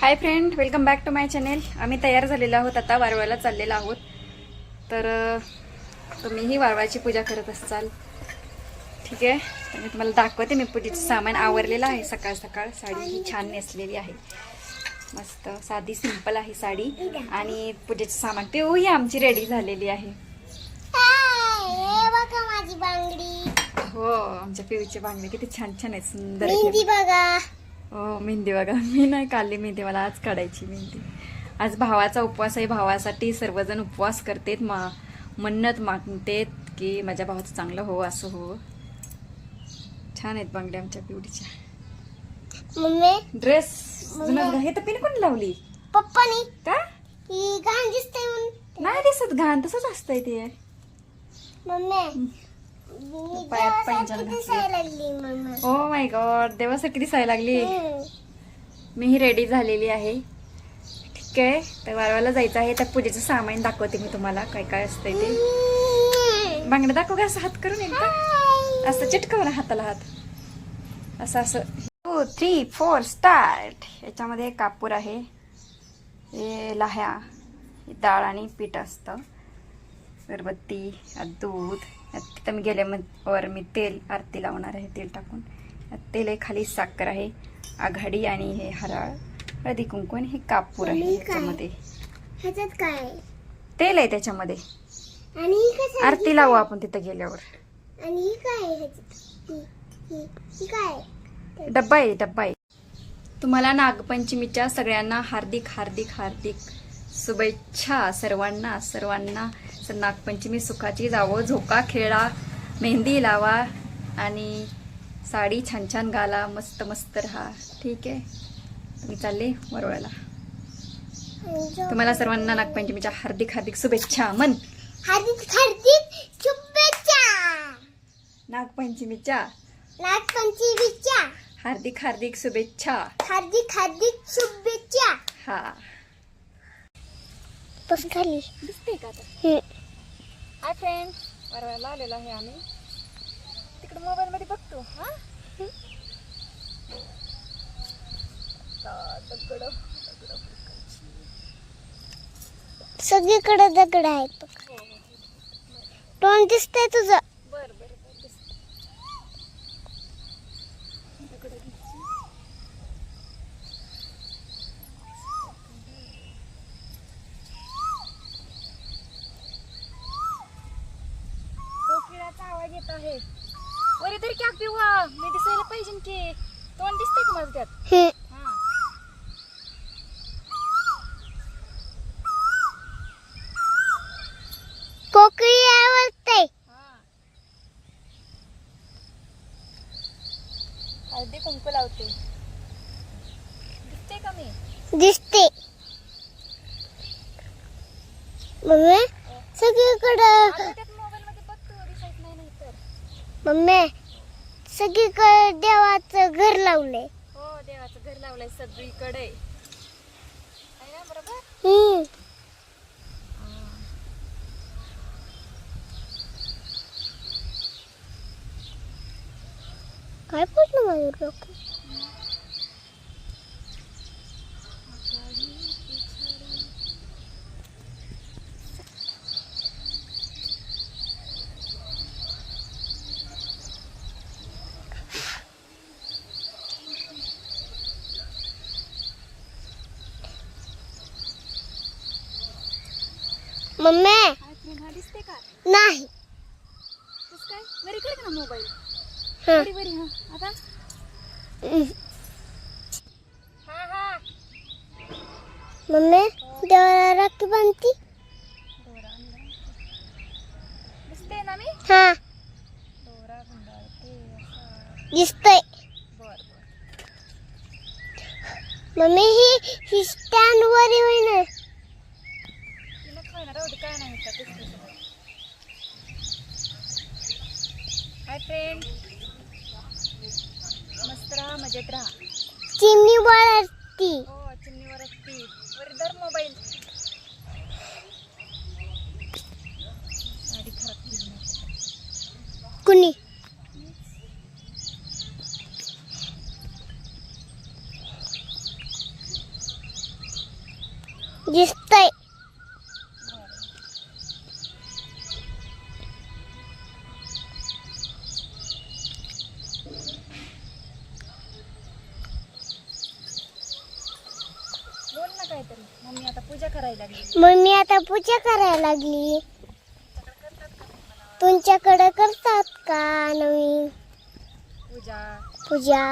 Hi friend welcome back to my channel आम्ही तयार झालेलो आहोत आता वारवायला चाललेलो आहोत. तर तुम्हीही वारवाची पूजा करत असाल. ठीक आहे? तर मी तुम्हाला दाखवते मी पूजेचं सामान आवरलेलं आहे. सकाळ सकाळ साडी ही छान नेसलेली आहे. मस्त साधी सिंपल आहे साडी. आणि पूजेचं सामान पिऊ ही आमची रेडी झालेली आहे. माझी बांगडी. हो आमच्या पिऊची बांगडी किती छान छान आहे सुंदर. मेहंदी बघा. हो मेहंदी बघा. मी नाही काढली मेहंदी मला आज काढायची मेहंदी. आज भावाचा उपवास आहे भावासाठी सर्वजण उपवास करतेत मा मन्नत मागतेत की माझ्या भावाचं चांगलं हो असं हो. छान आहेत बांगड्या आमच्या पिवडीच्या मम्मी. ड्रेस हे तर पिन कोणी लावली? पप्पानी. का? घाण दिसते नाही दिसत घाण तसंच असतंय ते. मम्मी. पायात पैंजण घातली. लागली ओ माय गॉड देवासारखी दिसायला लागली. हम्म. मी ही रेडी झालेली आहे. ठीक आहे तर वारवाला जायचं आहे. त्या पूजेचं सामान दाखवते मी तुम्हाला काय काय असतंय ते. हम्म. बांगडा दाखव का असं हात करून एकदा. असं चिटकव ना हाताला हात. असं असं. टू थ्री फोर स्टार्ट याच्यामध्ये कापूर आहे. हे लाह्या. डाळ आणि पीठ असतं. अगरबत्ती दूध तिथं मी गेल्यावर मी तेल आरती लावणार आहे तेल टाकून. तेल आहे खाली साखर आहे आघाडी आणि हे हराळ हळदी कुंकू आणि हे कापूर आहे आणि काय? ह्याच्यात? तेल आहे त्याच्यामध्ये. आणि ही आरती लावू आपण तिथं गेल्यावर. आणि काय? डब्बा आहे डब्बा आहे. तुम्हाला नागपंचमीच्या सगळ्यांना हार्दिक हार्दिक हार्दिक शुभेच्छा सर्वांना सर्वांना. नागपंचमी सुखाची जावं झोका खेळा मेहंदी लावा आणि साडी छान छान घाला मस्त मस्त राहा. ठीक आहे? मी चालले जो- तुम्हाला सर्वांना नागपंचमीच्या हार्दिक हार्दिक शुभेच्छा. मन. हार्दिक हार्दिक शुभेच्छा. नागपंचमीच्या. नागपंचमीच्या. हार्दिक हार्दिक शुभेच्छा. हार्दिक हार्दिक शुभेच्छा. हा. बस खाली. दिसते का. हाय फ्रेंड वरवायला आलेलो आहे आम्ही. तिकडे मोबाईल मध्ये बघतो. हा? दगडं-. सगळीकडे दगड आहेत बघ. तोंड दिसतंय तुझं बर बर बर दिसतं. दगडं घ्यायची. कोकिळाचा आवाज येत आहे वरी तरी क्या पिवा मी दिसायला पाहिजे की तोंड दिसतंय का माझं त्यात. हा. कोकिळी आवडते. हा. हळदी कुंकू लावते. दिसते का मी? दिसते. मम्मी सगळीकडं. आता त्यात मोबाईल मध्ये बघतो दिसत नाही नाही तर. मम्मी सगळीकडे देवाचं घर लावलंय. हो देवाचं घर लावलंय सगळीकडे. आहे ना बरोबर? हम्म. काय पडलं माझं डोकं? मम्मी. दिसते का? नाही. कसं काय बरी कर ना मोबाईल? हं. हा. आता. हा हा मम्मी देवाला राखी बांधती दोरा. दिसते ना मी? हा. दोरा गुंडाळते असा. दिसतंय. बर बर. मम्मी ही ही स्टँड वर काय नाही हाय फ्रेंड मस्त राहा मजेत राहा. चिमणीवर असती हो चिमणीवर असती वर धर मोबाईल आधी कुणी? दिसतंय. मग मी आता पूजा करायला लागली. तुमच्याकडे करतात का नवीन? पूजा. पूजा.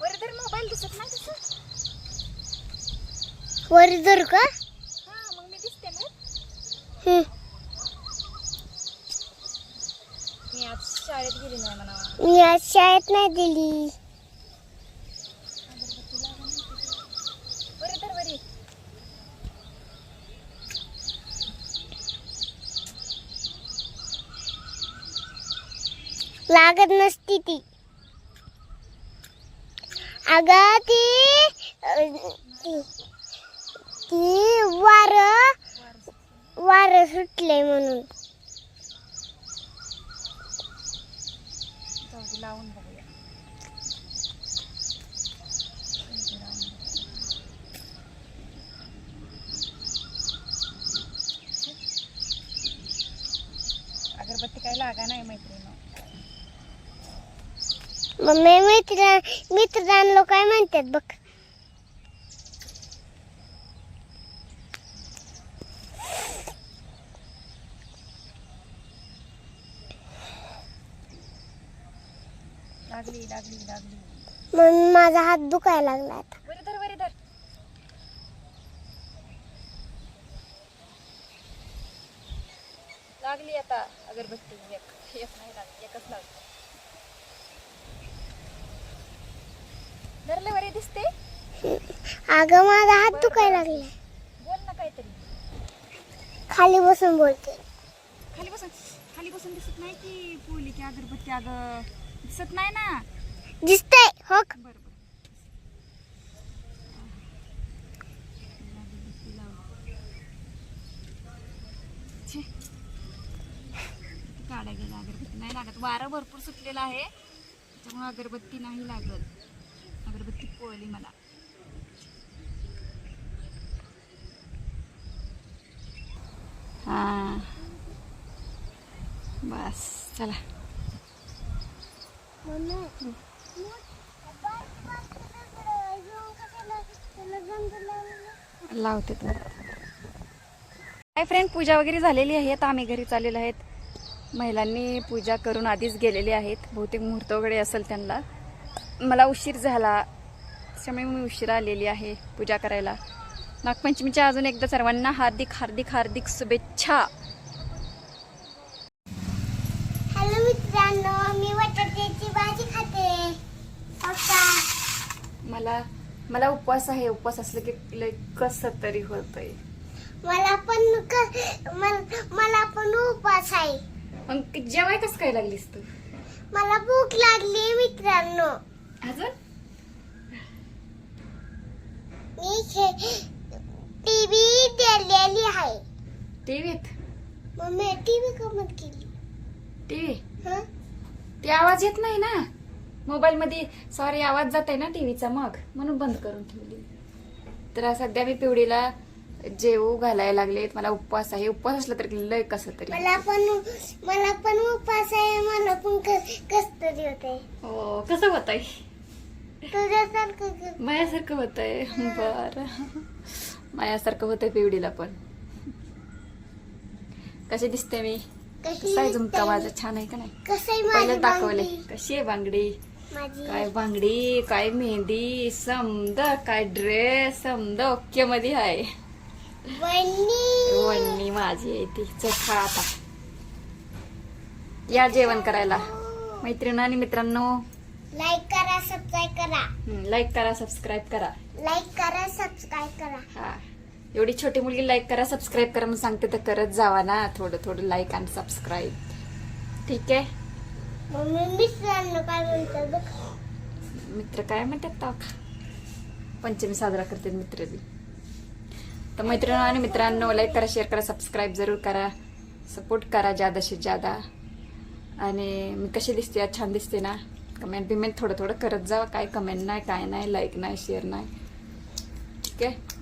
बरं तर मोबाईल दिसत नाही तसं. वर जर का? हा मग मी दिसते ना. हं. मी आज शाळेत गेली नाही म्हणा मी आज शाळेत नाही दिली बरं तर बरी लागत नसती ती. अगं ती ती वार वार सुटले म्हणून. अगरबत्ती काय लागा नाही मैत्रिणी. मम्मी मित्र मित्रांना काय म्हणतात बघ. लागली लागली लागली. मग माझा हात दुखायला लागला आता. धर. लागली आता अगरबत्ती. एक एक नाही लागली एकच लागली. धरले बरे दिसते अगं माझा हात दुखायला लागला बोल ना काहीतरी. खाली बसून बोलते. खाली बसून खाली बसून दिसत नाही की पोली की अगरबत्ती अगं? दिसत नाही ना? दिसतंय. हो. का? बरं बरं. छे. किती काड्या गेल्या अगरबत्ती. नाही लागत. वारं भरपूर सुटलेलं आहे. त्याच्यामुळे अगरबत्ती नाही लागत. पोळली मला बस चला. लावते काय फ्रेंड पूजा वगैरे झालेली आहे आता आम्ही घरी चाललेलो आहेत. महिलांनी पूजा करून आधीच गेलेले आहेत. बहुतेक मुहूर्त वगैरे असेल त्यांना. मला उशीर झाला. त्याच्यामुळे मी उशिरा आलेली आहे पूजा करायला. नागपंचमीच्या अजून एकदा सर्वांना हार्दिक हार्दिक हार्दिक शुभेच्छा. हॅलो मित्रांनो मी बटाट्याची भाजी खाते. पप्पा मला मला उपवास आहे. उपवास असलं की लय कसं तरी होतंय. मला पण मल- पण उपास आहे. मग जेवाय कसं काय लागलीस तू? मला भूक लागली मित्रांनो. अजून मी टीव्ही दिलेली आहे. टीव्हीत? मम्मी टीव्ही कमत केली? टीव्ही? हं? ते आवाज येत नाही ना. मोबाईल मध्ये सॉरी आवाज जात आहे ना टीव्हीचा मग. म्हणून बंद करून ठेवली. तर सध्या मी पिवडीला जेवू घालायला लागले मला उपवास आहे. उपवास असला तरी लय कसं तरी. मला पण मला पण उपास आहे. मला पण कस तरी होते. हो कसं होत आहे तुझ्यासारखं मायासारखं होत आहे बर. मायासारखं होतंय पिवडीला पण. कशी दिसते मी? कसा आहे झुमका? माझा छान आहे का नाही? कसं आहे पहिलं दाखवले? कशी आहे बांगडी? काय बांगडी? काय मेहंदी? समद काय ड्रेस समद ओके मध्ये आहे. वणणी माझी आहे ती. चल खा आता. या जेवण करायला. मैत्रिणी आणि मित्रांनो. लाईक सबस्क्राईब करा. लाईक करा सबस्क्राईब करा. लाईक करा सबस्क्राईब करा. हा. एवढी छोटी मुलगी लाईक करा सबस्क्राईब करा म्हणून सांगते तर करत जावा ना. थोडं थोडं लाईक आणि सबस्क्राईब ठीक आहे? मम्मी मित्रांनो काय म्हणतात बघ? मित्र काय म्हणतात ताक पंचमी साजरा करते मित्र बी. तर मैत्रिणी आणि मित्रांनो लाईक करा शेअर करा सबस्क्राईब जरूर करा. सपोर्ट करा जादाशी जादा आणि मी कशी दिसते आज छान दिसते ना? कमेंट बिमेंट थोडं थोडं करत जा काय कमेंट नाही काय नाही लाईक नाही शेअर नाही. ठीक आहे?